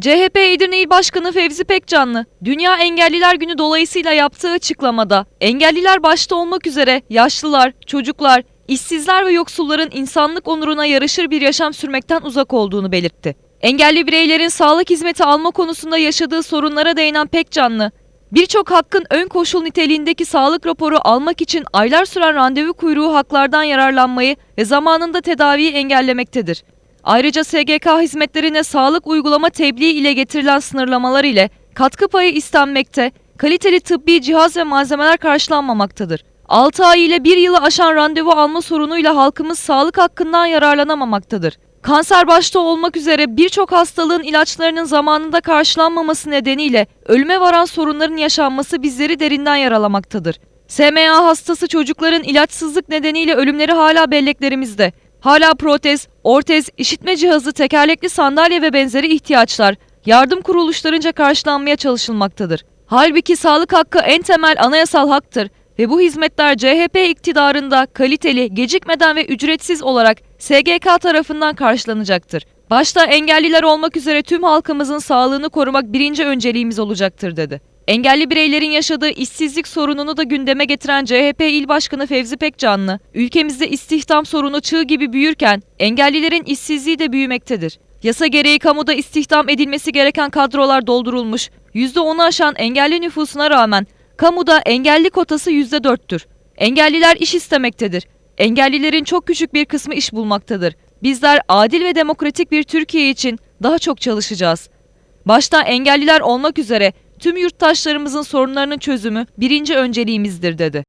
CHP Edirne İl Başkanı Fevzi Pekcanlı, Dünya Engelliler Günü dolayısıyla yaptığı açıklamada, engelliler başta olmak üzere yaşlılar, çocuklar, işsizler ve yoksulların insanlık onuruna yaraşır bir yaşam sürmekten uzak olduğunu belirtti. Engelli bireylerin sağlık hizmeti alma konusunda yaşadığı sorunlara değinen Pekcanlı, birçok hakkın ön koşul niteliğindeki sağlık raporu almak için aylar süren randevu kuyruğu haklardan yararlanmayı ve zamanında tedaviyi engellemektedir. Ayrıca SGK hizmetlerine sağlık uygulama tebliği ile getirilen sınırlamalar ile katkı payı istenmekte, kaliteli tıbbi cihaz ve malzemeler karşılanmamaktadır. 6 ay ile 1 yılı aşan randevu alma sorunuyla halkımız sağlık hakkından yararlanamamaktadır. Kanser başta olmak üzere birçok hastalığın ilaçlarının zamanında karşılanmaması nedeniyle ölüme varan sorunların yaşanması bizleri derinden yaralamaktadır. SMA hastası çocukların ilaçsızlık nedeniyle ölümleri hala belleklerimizde. Hala protez, ortez, işitme cihazı, tekerlekli sandalye ve benzeri ihtiyaçlar yardım kuruluşlarınca karşılanmaya çalışılmaktadır. Halbuki sağlık hakkı en temel anayasal haktır ve bu hizmetler CHP iktidarında kaliteli, gecikmeden ve ücretsiz olarak SGK tarafından karşılanacaktır. Başta engelliler olmak üzere tüm halkımızın sağlığını korumak birinci önceliğimiz olacaktır dedi. Engelli bireylerin yaşadığı işsizlik sorununu da gündeme getiren CHP İl Başkanı Fevzi Pekcanlı, ülkemizde istihdam sorunu çığ gibi büyürken engellilerin işsizliği de büyümektedir. Yasa gereği kamuda istihdam edilmesi gereken kadrolar doldurulmuş, %10'u aşan engelli nüfusuna rağmen kamuda engelli kotası %4'tür. Engelliler iş istemektedir. Engellilerin çok küçük bir kısmı iş bulmaktadır. Bizler adil ve demokratik bir Türkiye için daha çok çalışacağız. Başta engelliler olmak üzere tüm yurttaşlarımızın sorunlarının çözümü birinci önceliğimizdir dedi.